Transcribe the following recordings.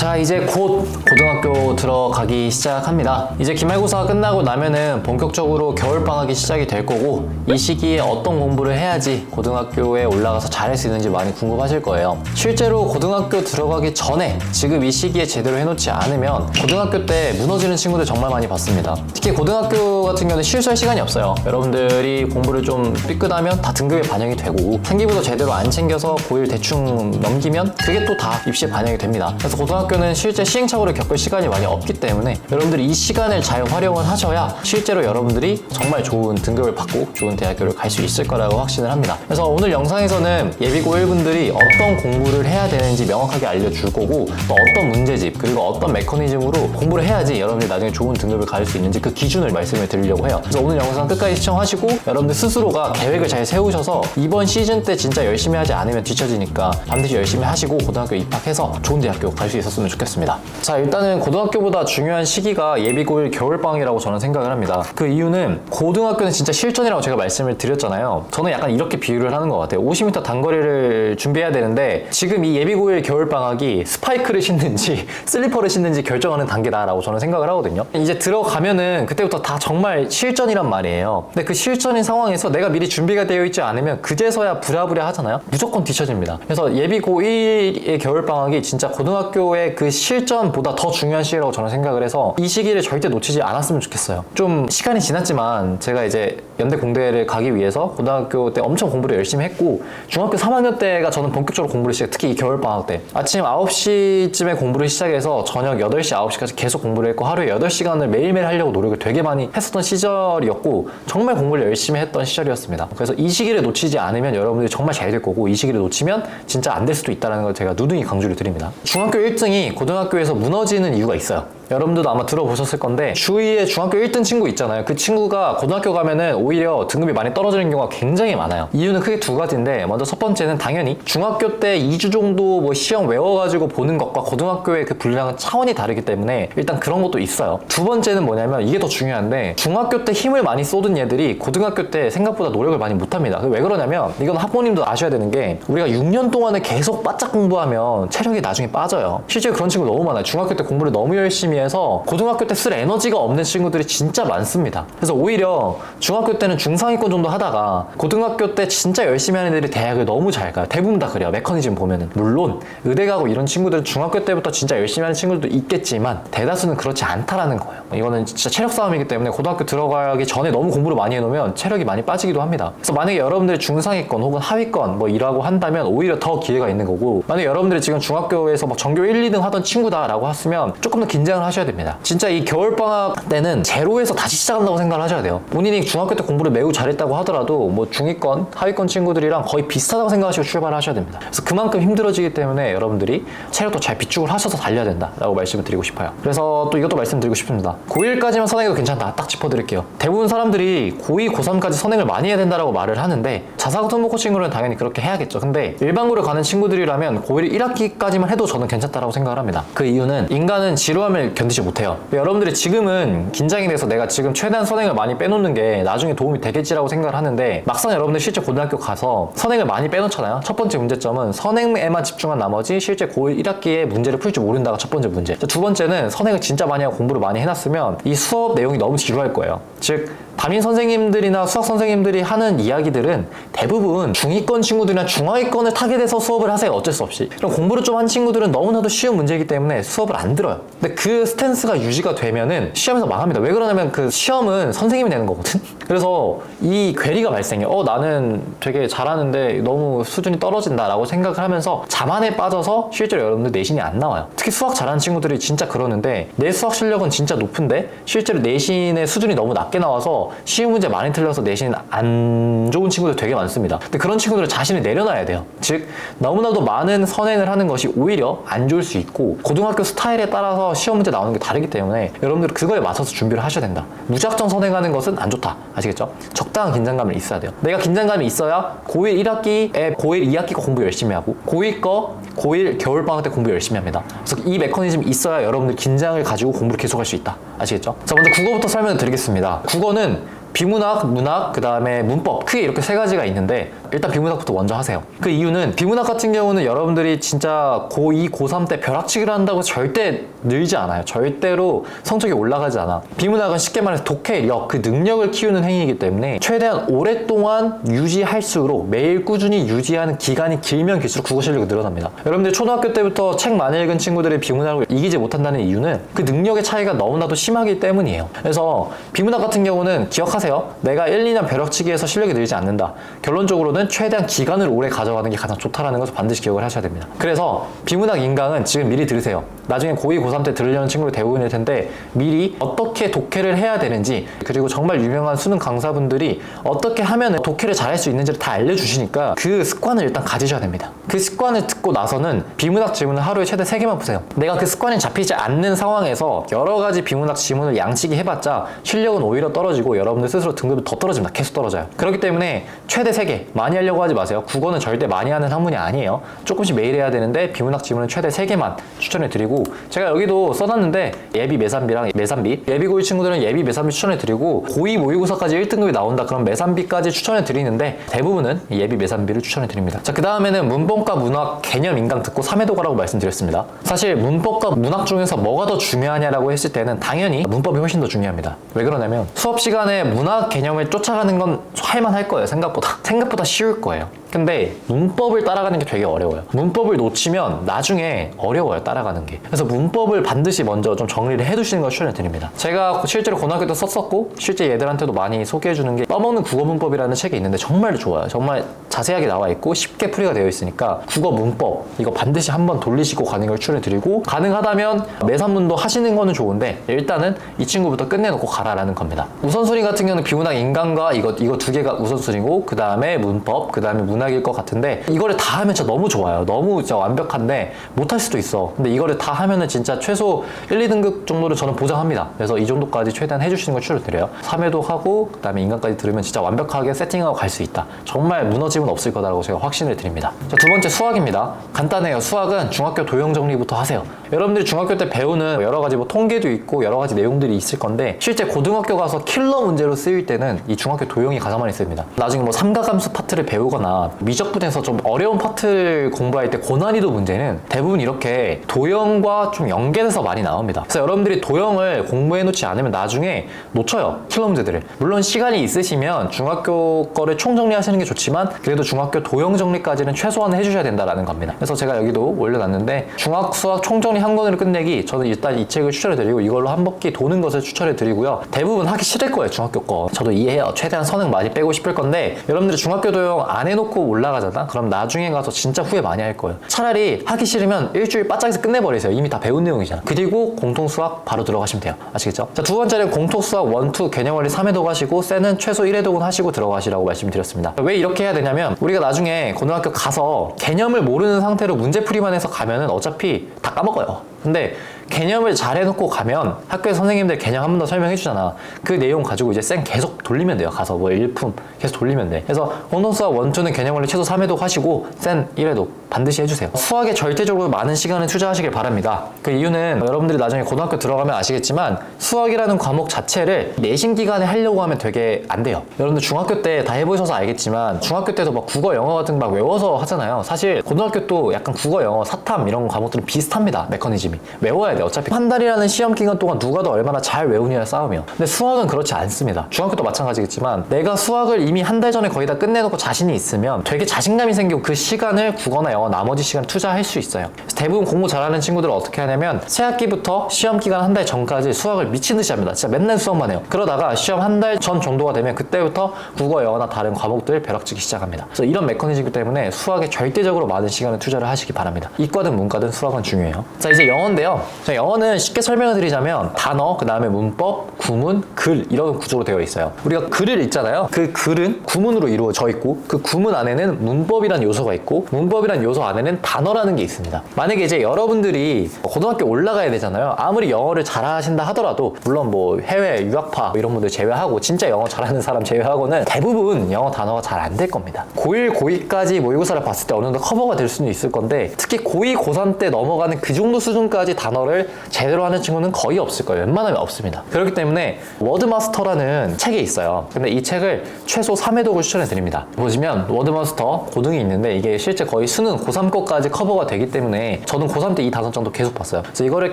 자 이제 곧 고등학교 들어가기 시작합니다. 이제 기말고사가 끝나고 나면은 본격적으로 겨울방학이 시작이 될 거고 이 시기에 어떤 공부를 해야지 고등학교에 올라가서 잘할 수 있는지 많이 궁금하실 거예요. 실제로 고등학교 들어가기 전에 지금 이 시기에 제대로 해놓지 않으면 고등학교 때 무너지는 친구들 정말 많이 봤습니다. 특히 고등학교 같은 경우는 실수할 시간이 없어요. 여러분들이 공부를 좀 삐끗하면 다 등급에 반영이 되고 생기부도 제대로 안 챙겨서 고1 대충 넘기면 그게 또 다 입시에 반영이 됩니다. 그래서 고등학교 는 실제 시행착오를 겪을 시간이 많이 없기 때문에 여러분들이 이 시간을 잘 활용을 하셔야 실제로 여러분들이 정말 좋은 등급을 받고 좋은 대학교를 갈 수 있을 거라고 확신을 합니다. 그래서 오늘 영상에서는 예비고 1분들이 어떤 공부를 해야 되는지 명확하게 알려줄 거고 또 어떤 문제집 그리고 어떤 메커니즘으로 공부를 해야지 여러분들이 나중에 좋은 등급을 갈수 있는지 그 기준을 말씀을 드리려고 해요. 그래서 오늘 영상 끝까지 시청하시고 여러분들 스스로가 계획을 잘 세우셔서 이번 시즌 때 진짜 열심히 하지 않으면 뒤처지니까 반드시 열심히 하시고 고등학교 입학해서 좋은 대학교 갈 수 있었으면 좋겠습니다. 자, 일단은 고등학교보다 중요한 시기가 예비고1 겨울방학이라고 저는 생각을 합니다. 그 이유는 고등학교는 진짜 실전이라고 제가 말씀을 드렸잖아요. 저는 약간 이렇게 비유를 하는 것 같아요. 50m 단거리를 준비해야 되는데 지금 이 예비고1 겨울방학이 스파이크를 신는지 슬리퍼를 신는지 결정하는 단계다라고 저는 생각을 하거든요. 이제 들어가면은 그때부터 다 정말 실전이란 말이에요. 근데 그 실전인 상황에서 내가 미리 준비가 되어 있지 않으면 그제서야 부랴부랴 하잖아요. 무조건 뒤처집니다. 그래서 예비 고1의 겨울방학이 진짜 고등학교의 그 실전보다 더 중요한 시기라고 저는 생각을 해서 이 시기를 절대 놓치지 않았으면 좋겠어요. 좀 시간이 지났지만 제가 이제 연대 공대를 가기 위해서 고등학교 때 엄청 공부를 열심히 했고 중학교 3학년 때가 저는 본격적으로 공부를 시작 특히 이 겨울방학 때 아침 9시쯤에 공부를 시작해서 저녁 8시, 9시까지 계속 공부를 했고 하루에 8시간을 매일매일 하려고 노력을 되게 많이 했었던 시절이었고 정말 공부를 열심히 했던 시절이었습니다. 그래서 이 시기를 놓치지 않으면 여러분들이 정말 잘 될 거고 이 시기를 놓치면 진짜 안 될 수도 있다는 걸 제가 누누이 강조를 드립니다. 중학교 1등이 고등학교에서 무너지는 이유가 있어요. 여러분들도 아마 들어보셨을 건데 주위에 중학교 1등 친구 있잖아요. 그 친구가 고등학교 가면은 오히려 등급이 많이 떨어지는 경우가 굉장히 많아요. 이유는 크게 두 가지인데 먼저 첫 번째는 당연히 중학교 때 2주 정도 뭐 시험 외워가지고 보는 것과 고등학교의 그 분량은 차원이 다르기 때문에 일단 그런 것도 있어요. 두 번째는 뭐냐면 이게 더 중요한데 중학교 때 힘을 많이 쏟은 얘들이 고등학교 때 생각보다 노력을 많이 못합니다. 왜 그러냐면 이건 학부모님도 아셔야 되는 게 우리가 6년 동안에 계속 바짝 공부하면 체력이 나중에 빠져요. 실제 그런 친구 너무 많아요. 중학교 때 공부를 너무 열심히 해서 고등학교 때 쓸 에너지가 없는 친구들이 진짜 많습니다. 그래서 오히려 중학교 때는 중상위권 정도 하다가 고등학교 때 진짜 열심히 하는 애들이 대학을 너무 잘 가요. 대부분 다 그래요. 메커니즘 보면은. 물론 의대 가고 이런 친구들은 중학교 때부터 진짜 열심히 하는 친구들도 있겠지만 대다수는 그렇지 않다라는 거예요. 이거는 진짜 체력 싸움이기 때문에 고등학교 들어가기 전에 너무 공부를 많이 해놓으면 체력이 많이 빠지기도 합니다. 그래서 만약에 여러분들이 중상위권 혹은 하위권 뭐 이라고 한다면 오히려 더 기회가 있는 거고 만약에 여러분들이 지금 중학교에서 막 전교 1, 2등 하던 친구다라고 했으면 조금 더 긴장을 하 셔야 됩니다. 진짜 이 겨울방학 때는 제로에서 다시 시작한다고 생각을 하셔야 돼요. 본인이 중학교 때 공부를 매우 잘했다고 하더라도 뭐 중위권, 하위권 친구들이랑 거의 비슷하다고 생각하시고 출발을 하셔야 됩니다. 그래서 그만큼 힘들어지기 때문에 여러분들이 체력도 잘 비축을 하셔서 달려야 된다라고 말씀을 드리고 싶어요. 그래서 또 이것도 말씀드리고 싶습니다. 고1까지만 선행해도 괜찮다. 딱 짚어드릴게요. 대부분 사람들이 고2, 고3까지 선행을 많이 해야 된다라고 말을 하는데 자사고 특목고 친구는 당연히 그렇게 해야겠죠. 근데 일반고를 가는 친구들이라면 고1 1학기까지만 해도 저는 괜찮다라고 생각을 합니다. 그 이유는 인간은 지루함을 견디지 못해요. 여러분들이 지금은 긴장이 돼서 내가 지금 최대한 선행을 많이 빼놓는 게 나중에 도움이 되겠지라고 생각을 하는데 막상 여러분들 실제 고등학교 가서 선행을 많이 빼놓잖아요. 첫 번째 문제점은 선행에만 집중한 나머지 실제 고1 1학기에 문제를 풀 줄 모른다가 첫 번째 문제. 두 번째는 선행을 진짜 많이 하고 공부를 많이 해놨으면 이 수업 내용이 너무 지루할 거예요. 즉 담임 선생님들이나 수학 선생님들이 하는 이야기들은 대부분 중위권 친구들이나 중하위권을 타겟해서 수업을 하세요. 어쩔 수 없이. 그럼 공부를 좀 한 친구들은 너무나도 쉬운 문제이기 때문에 수업을 안 들어요. 근데 그 스탠스가 유지가 되면은 시험에서 망합니다. 왜 그러냐면 그 시험은 선생님이 내는 거거든. 그래서 이 괴리가 발생해. 어 나는 되게 잘하는데 너무 수준이 떨어진다라고 생각을 하면서 자만에 빠져서 실제로 여러분들 내신이 안 나와요. 특히 수학 잘하는 친구들이 진짜 그러는데 내 수학 실력은 진짜 높은데 실제로 내신의 수준이 너무 낮게 나와서 쉬운 문제 많이 틀려서 내신 안 좋은 친구들 되게 많습니다. 근데 그런 친구들은 자신을 내려놔야 돼요. 즉 너무나도 많은 선행을 하는 것이 오히려 안 좋을 수 있고 고등학교 스타일에 따라서 시험 문제 나오는 게 다르기 때문에 여러분들 그거에 맞춰서 준비를 하셔야 된다. 무작정 선행하는 것은 안 좋다. 아시겠죠? 적당한 긴장감이 있어야 돼요. 내가 긴장감이 있어야 고1 1학기에 고1 2학기 거 공부 열심히 하고 고2 거 고1 겨울방학 때 공부 열심히 합니다. 그래서 이 메커니즘이 있어야 여러분들 긴장을 가지고 공부를 계속할 수 있다. 아시겠죠? 자 먼저 국어부터 설명을 드리겠습니다. 국어는 비문학, 문학, 그 다음에 문법 크게 이렇게 세 가지가 있는데 일단 비문학부터 먼저 하세요. 그 이유는 비문학 같은 경우는 여러분들이 진짜 고2, 고3 때 벼락치기를 한다고 절대 늘지 않아요. 절대로 성적이 올라가지 않아. 비문학은 쉽게 말해서 독해력, 그 능력을 키우는 행위이기 때문에 최대한 오랫동안 유지할수록 매일 꾸준히 유지하는 기간이 길면 길수록 국어 실력이 늘어납니다. 여러분들 초등학교 때부터 책 많이 읽은 친구들이 비문학을 이기지 못한다는 이유는 그 능력의 차이가 너무나도 심하기 때문이에요. 그래서 비문학 같은 경우는 기억하 세요. 내가 1, 2년 벼락치기해서 실력이 늘지 않는다. 결론적으로는 최대한 기간을 오래 가져가는 게 가장 좋다라는 것을 반드시 기억을 하셔야 됩니다. 그래서 비문학 인강은 지금 미리 들으세요. 나중에 고2, 고3 때 들으려는 친구들 대부분일 텐데 미리 어떻게 독해를 해야 되는지 그리고 정말 유명한 수능 강사분들이 어떻게 하면 독해를 잘할 수 있는지를 다 알려주시니까 그 습관을 일단 가지셔야 됩니다. 그 습관을 듣고 나서는 비문학 질문을 하루에 최대 3개만 보세요. 내가 그 습관이 잡히지 않는 상황에서 여러 가지 비문학 지문을 양치기 해봤자 실력은 오히려 떨어지고 여러분들 스스로 등급이 더 떨어집니다. 계속 떨어져요. 그렇기 때문에 최대 3개 많이 하려고 하지 마세요. 국어는 절대 많이 하는 학문이 아니에요. 조금씩 매일 해야 되는데 비문학 지문은 최대 3개만 추천해 드리고 제가 여기도 써놨는데 예비 매산비랑 매산비 예비 고1 친구들은 예비 매산비 추천해 드리고 고2 모의고사까지 1등급이 나온다 그럼 매산비까지 추천해 드리는데 대부분은 예비 매산비를 추천해 드립니다. 자 그 다음에는 문법과 문학 개념 인강 듣고 3회도가라고 말씀드렸습니다. 사실 문법과 문학 중에서 뭐가 더 중요하냐라고 했을 때는 당연히 문법이 훨씬 더 중요합니다. 왜 그러냐면 수업 시간에 문학 개념을 쫓아가는 건 할만할 거예요 생각보다 생각보다 쉬울 거예요. 근데 문법을 따라가는 게 되게 어려워요. 문법을 놓치면 나중에 어려워요, 따라가는 게. 그래서 문법을 반드시 먼저 좀 정리를 해두시는 걸 추천해 드립니다. 제가 실제로 고등학교 때 썼었고, 실제 얘들한테도 많이 소개해 주는 게 떠먹는 국어 문법이라는 책이 있는데 정말 좋아요. 정말 자세하게 나와 있고 쉽게 풀이가 되어 있으니까 국어 문법 이거 반드시 한번 돌리시고 가는 걸 추천해 드리고 가능하다면 매산문도 하시는 거는 좋은데 일단은 이 친구부터 끝내놓고 가라라는 겁니다. 우선순위 같은 경우는 비문학 인간과 이거 이거 두 개가 우선순위고 그 다음에 문법 그 다음에 문 학일 것 같은데 이거를 다 하면 진짜 너무 좋아요. 너무 진짜 완벽한데 못할 수도 있어. 근데 이거를 다 하면은 진짜 최소 1, 2등급 정도를 저는 보장합니다. 그래서 이 정도까지 최대한 해주시는 걸 추천드려요. 3회도 하고 그 다음에 인간까지 들으면 진짜 완벽하게 세팅하고 갈 수 있다. 정말 무너짐은 없을 거다라고 제가 확신을 드립니다. 자, 두 번째 수학입니다. 간단해요. 수학은 중학교 도형 정리부터 하세요. 여러분들이 중학교 때 배우는 여러 가지 뭐 통계도 있고 여러 가지 내용들이 있을 건데 실제 고등학교 가서 킬러 문제로 쓰일 때는 이 중학교 도형이 가장 많이 씁니다. 나중에 뭐 삼가함수 파트를 배우거나 미적분에서 좀 어려운 파트를 공부할 때 고난이도 문제는 대부분 이렇게 도형과 좀 연계돼서 많이 나옵니다. 그래서 여러분들이 도형을 공부해 놓지 않으면 나중에 놓쳐요. 킬러 문제들을. 물론 시간이 있으시면 중학교 거를 총정리하시는 게 좋지만 그래도 중학교 도형 정리까지는 최소한 해주셔야 된다라는 겁니다. 그래서 제가 여기도 올려놨는데 중학 수학 총정리 한 권으로 끝내기 저는 일단 이 책을 추천해드리고 이걸로 한 바퀴 도는 것을 추천해드리고요. 대부분 하기 싫을 거예요 중학교 거. 저도 이해해요. 최대한 선행 많이 빼고 싶을 건데 여러분들이 중학교 도형 안 해놓고 올라가잖아. 그럼 나중에 가서 진짜 후회 많이 할 거예요. 차라리 하기 싫으면 일주일 바짝에서 끝내버리세요. 이미 다 배운 내용이잖아. 그리고 공통 수학 바로 들어가시면 돼요. 아시겠죠? 자, 두 번째는 공통 수학 1, 2 개념 원리 3회독 하시고 쌤은 최소 1회독은 하시고 들어가시라고 말씀드렸습니다. 왜 이렇게 해야 되냐면 우리가 나중에 고등학교 가서 개념을 모르는 상태로 문제풀이만 해서 가면은 어차피 다 까먹어요. 근데 개념을 잘 해놓고 가면 학교에 선생님들 개념 한 번 더 설명해 주잖아. 그 내용 가지고 이제 쌤 계속 돌리면 돼요. 가서 뭐 일품 계속 돌리면 돼. 그래서 공동수학 원투는 개념 원리 최소 3회독 하시고 쌤 1회독 반드시 해주세요. 수학에 절대적으로 많은 시간을 투자하시길 바랍니다. 그 이유는 여러분들이 나중에 고등학교 들어가면 아시겠지만 수학이라는 과목 자체를 내신 기간에 하려고 하면 되게 안 돼요. 여러분들 중학교 때 다 해보셔서 알겠지만 중학교 때도 막 국어, 영어 같은 거 막 외워서 하잖아요. 사실 고등학교 도 약간 국어, 영어, 사탐 이런 과목들은 비슷합니다. 메커니즘이. 외워야 돼. 어차피 한 달이라는 시험 기간 동안 누가 더 얼마나 잘 외우느냐 싸움이요. 근데 수학은 그렇지 않습니다. 중학교 도 마찬가지겠지만 내가 수학을 이미 한 달 전에 거의 다 끝내놓고 자신이 있으면 되게 자신감이 생기고 그 시간을 국어나 영어 나머지 시간 투자할 수 있어요. 대부분 공부 잘하는 친구들은 어떻게 하냐면 새학기부터 시험 기간 한 달 전까지 수학을 미친 듯이 합니다. 진짜 맨날 수학만 해요. 그러다가 시험 한 달 전 정도가 되면 그때부터 국어, 영어나 다른 과목들 벼락치기 시작합니다. 그래서 이런 메커니즘이기 때문에 수학에 절대적으로 많은 시간을 투자를 하시기 바랍니다. 이과든 문과든 수학은 중요해요. 자 이제 영어인데요. 자, 영어는 쉽게 설명을 드리자면 단어, 그 다음에 문법, 구문, 글 이런 구조로 되어 있어요. 우리가 글을 읽잖아요. 그 글은 구문으로 이루어져 있고 그 구문 안에는 문법이란 요소가 있고 문법이란 요소 안에는 단어라는 게 있습니다. 만약에 이제 여러분들이 고등학교 올라가야 되잖아요. 아무리 영어를 잘하신다 하더라도 물론 뭐 해외 유학파 뭐 이런 분들 제외하고 진짜 영어 잘하는 사람 제외하고는 대부분 영어 단어가 잘 안 될 겁니다. 고1, 고2까지 모의고사를 봤을 때 어느 정도 커버가 될 수는 있을 건데 특히 고2, 고3 때 넘어가는 그 정도 수준까지 단어를 제대로 하는 친구는 거의 없을 거예요. 웬만하면 없습니다. 그렇기 때문에 워드마스터라는 책이 있어요. 근데 이 책을 최소 3회독을 추천해 드립니다. 보시면 워드마스터 고등이 있는데 이게 실제 거의 수능 고3 거까지 커버가 되기 때문에 저는 고3 때 이 다섯 장도 계속 봤어요. 그래서 이거를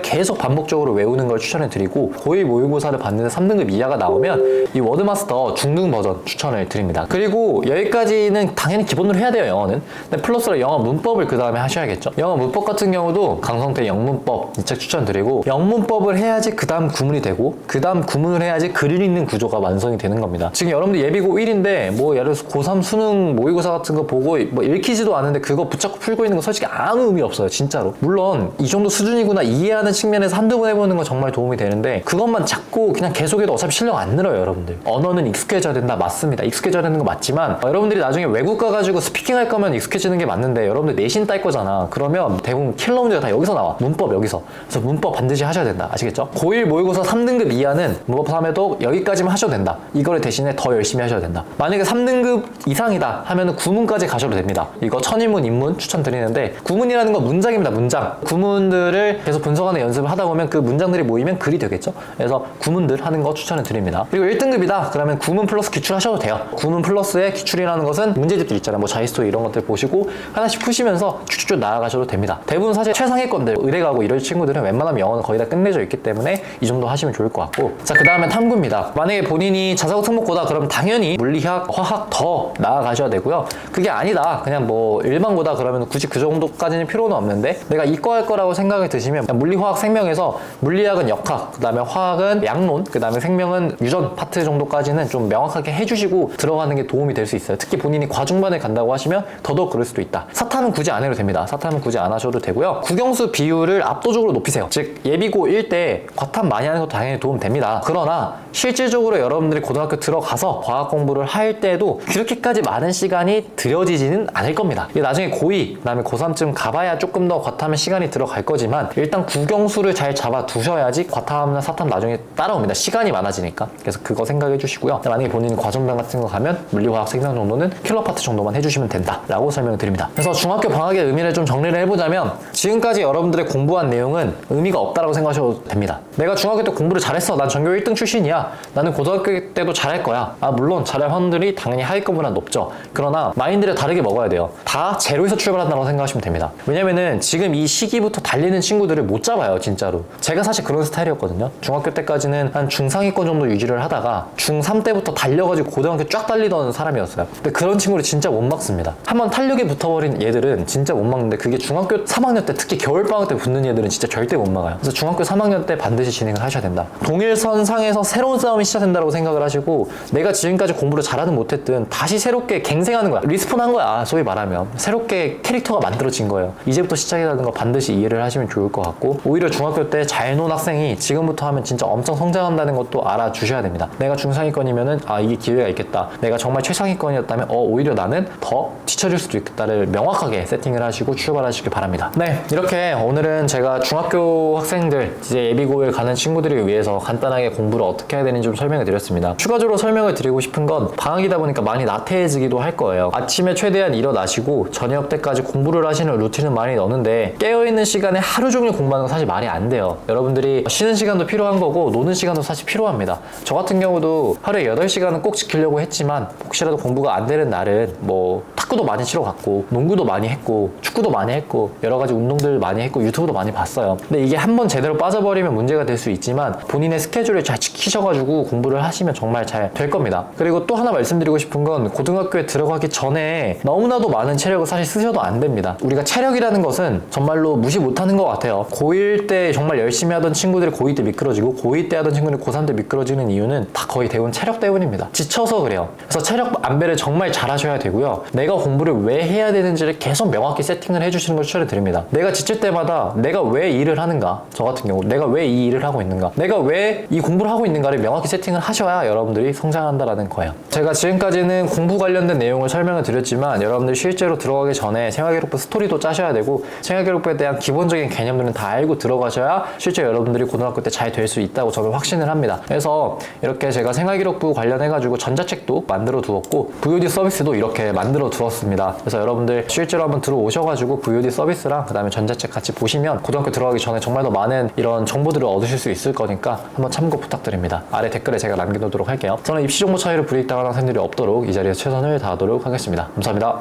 계속 반복적으로 외우는 걸 추천해 드리고 고1 모의고사를 봤는데 3등급 이하가 나오면 이 워드마스터 중등 버전 추천을 드립니다. 그리고 여기까지는 당연히 기본으로 해야 돼요, 영어는. 근데 플러스로 영어 문법을 그 다음에 하셔야겠죠. 영어 문법 같은 경우도 강성태 영문법 이 책 추천 드리고 영문법을 해야지 그 다음 구문이 되고 그 다음 구문을 해야지 글을 읽는 구조가 완성이 되는 겁니다. 지금 여러분들 예비고 1인데 뭐 예를 들어서 고3 수능 모의고사 같은 거 보고 뭐 읽히지도 않는데 그거 붙잡고 풀고 있는 거 솔직히 아무 의미 없어요, 진짜로. 물론 이 정도 수준이구나 이해하는 측면에서 한두 번 해보는 건 정말 도움이 되는데 그것만 자꾸 그냥 계속해도 어차피 실력 안 늘어요, 여러분들. 언어는 익숙해져야 된다, 맞습니다. 익숙해져야 되는 거 맞지만 어, 여러분들이 나중에 외국 가가지고 스피킹 할 거면 익숙해지는 게 맞는데 여러분들 내신 딸 거잖아. 그러면 대부분 킬러 문제가 다 여기서 나와. 문법 여기서. 그래서 문법 반드시 하셔야 된다. 아시겠죠? 고1 모의고사 3등급 이하는 문법 3에도 여기까지만 하셔도 된다. 이거를 대신에 더 열심히 하셔야 된다. 만약에 3등급 이상이다 하면은 구문까지 가셔도 됩니다. 이거 천인문, 인문 추천드리는데 구문이라는 건 문장입니다. 문장. 구문들을 계속 분석하는 연습을 하다 보면 그 문장들이 모이면 글이 되겠죠? 그래서 구문들 하는 거 추천을 드립니다. 그리고 1등급이다. 그러면 구문 플러스 기출 하셔도 돼요. 구문 플러스의 기출이라는 것은 문제집들 있잖아요. 뭐 자이스토리 이런 것들 보시고 하나씩 푸시면서 쭉쭉쭉 나아가셔도 됩니다. 대부분 사실 최상위권들 의대 가고 이럴 친구들은 웬만하면 영어는 거의 다 끝내져 있기 때문에 이 정도 하시면 좋을 것 같고 자 그 다음에 탐구입니다. 만약에 본인이 자사고 특목고다 그러면 당연히 물리학, 화학 더 나아가셔야 되고요. 그게 아니다. 그냥 뭐 일반고다 그러면 굳이 그 정도까지는 필요는 없는데 내가 이과 할 거라고 생각이 드시면 그냥 물리, 화학, 생명에서 물리학은 역학, 그 다음에 화학은 양론, 그 다음에 생명은 유전 파트 정도까지는 좀 명확하게 해주시고 들어가는 게 도움이 될 수 있어요. 특히 본인이 과중반에 간다고 하시면 더더욱 그럴 수도 있다. 사탐은 굳이 안 해도 됩니다. 사탐은 굳이 안 하셔도 되고요. 국영수 비율을 압도적으로 높이세요. 즉 예비고 1때 과탐 많이 하는 것도 당연히 도움 됩니다. 그러나 실질적으로 여러분들이 고등학교 들어가서 과학 공부를 할 때도 그렇게까지 많은 시간이 들여지지는 않을 겁니다. 나중에 고2, 그다음에 고3쯤 가봐야 조금 더 과탐에 시간이 들어갈 거지만 일단 국영수를 잘 잡아 두셔야지 과탐이나 사탐 나중에 따라옵니다. 시간이 많아지니까. 그래서 그거 생각해 주시고요. 만약에 본인이 과정반 같은 거 가면 물리화학 생명 정도는 킬러 파트 정도만 해주시면 된다라고 설명을 드립니다. 그래서 중학교 방학의 의미를 좀 정리를 해보자면 지금까지 여러분들의 공부한 내용은 의미가 없다라고 생각하셔도 됩니다. 내가 중학교 때 공부를 잘했어. 난 전교 1등 출신이야. 나는 고등학교 때도 잘할 거야. 아 물론 잘할 확률이 당연히 하위권보다 높죠. 그러나 마인드를 다르게 먹어야 돼요. 다 제로에서 출발한다고 생각하시면 됩니다. 왜냐면은 지금 이 시기부터 달리는 친구들을 못 잡아요, 진짜로. 제가 사실 그런 스타일이었거든요. 중학교 때까지는 한 중상위권 정도 유지를 하다가 중3 때부터 달려가지고 고등학교 쫙 달리던 사람이었어요. 근데 그런 친구를 진짜 못 막습니다. 한번 탄력에 붙어버린 얘들은 진짜 못 막는데 그게 중학교 3학년 때 특히 겨울방학 때 붙는 얘들은 진짜 절대 못 막아요. 그래서 중학교 3학년 때 반드시 진행을 하셔야 된다. 동일선상에서 새로 운 싸움이 시작된다고 생각을 하시고 내가 지금까지 공부를 잘하든 못했든 다시 새롭게 갱생하는 거야. 리스폰 한 거야. 소위 말하면. 새롭게 캐릭터가 만들어진 거예요. 이제부터 시작이라는 거 반드시 이해를 하시면 좋을 것 같고 오히려 중학교 때 잘 논 학생이 지금부터 하면 진짜 엄청 성장한다는 것도 알아주셔야 됩니다. 내가 중상위권이면은 아 이게 기회가 있겠다. 내가 정말 최상위권이었다면 어 오히려 나는 더 뒤처질 수도 있겠다를 명확하게 세팅을 하시고 출발하시길 바랍니다. 네 이렇게 오늘은 제가 중학교 학생들 이제 예비고일 가는 친구들을 위해서 간단하게 공부를 어떻게 해야 되는지 좀 설명을 드렸습니다. 추가적으로 설명을 드리고 싶은 건 방학이다 보니까 많이 나태해지기도 할 거예요. 아침에 최대한 일어나시고 저녁 때까지 공부를 하시는 루틴은 많이 넣는데 깨어있는 시간에 하루 종일 공부하는 건 사실 말이 안 돼요. 여러분들이 쉬는 시간도 필요한 거고 노는 시간도 사실 필요합니다. 저 같은 경우도 하루에 8시간은 꼭 지키려고 했지만 혹시라도 공부가 안 되는 날은 뭐 탁구도 많이 치러 갔고 농구도 많이 했고 축구도 많이 했고 여러 가지 운동들 많이 했고 유튜브도 많이 봤어요. 근데 이게 한 번 제대로 빠져버리면 문제가 될 수 있지만 본인의 스케줄을 잘 지키셔가 지고 공부를 하시면 정말 잘 될 겁니다. 그리고 또 하나 말씀드리고 싶은 건 고등학교에 들어가기 전에 너무나도 많은 체력을 사실 쓰셔도 안 됩니다. 우리가 체력이라는 것은 정말로 무시 못하는 것 같아요. 고1 때 정말 열심히 하던 친구들이 고2 때 미끄러지고 고2 때 하던 친구들이 고3 때 미끄러지는 이유는 다 거의 대부분 체력 때문입니다. 지쳐서 그래요. 그래서 체력 안배를 정말 잘 하셔야 되고요. 내가 공부를 왜 해야 되는지를 계속 명확히 세팅을 해주시는 걸 추천해 드립니다. 내가 지칠 때마다 내가 왜 일을 하는가? 저 같은 경우 내가 왜 이 일을 하고 있는가? 내가 왜 이 공부를 하고 있는가를 잘 명확히 세팅을 하셔야 여러분들이 성장한다라는 거예요. 제가 지금까지는 공부 관련된 내용을 설명을 드렸지만 여러분들 실제로 들어가기 전에 생활기록부 스토리도 짜셔야 되고 생활기록부에 대한 기본적인 개념들은 다 알고 들어가셔야 실제 여러분들이 고등학교 때 잘 될 수 있다고 저는 확신을 합니다. 그래서 이렇게 제가 생활기록부 관련해가지고 전자책도 만들어 두었고 VOD 서비스도 이렇게 만들어 두었습니다. 그래서 여러분들 실제로 한번 들어오셔가지고 VOD 서비스랑 그 다음에 전자책 같이 보시면 고등학교 들어가기 전에 정말 더 많은 이런 정보들을 얻으실 수 있을 거니까 한번 참고 부탁드립니다. 아래 댓글에 제가 남겨놓도록 할게요. 저는 입시 정보 차이를 불이익당하는 학생들이 없도록 이 자리에서 최선을 다하도록 하겠습니다. 감사합니다.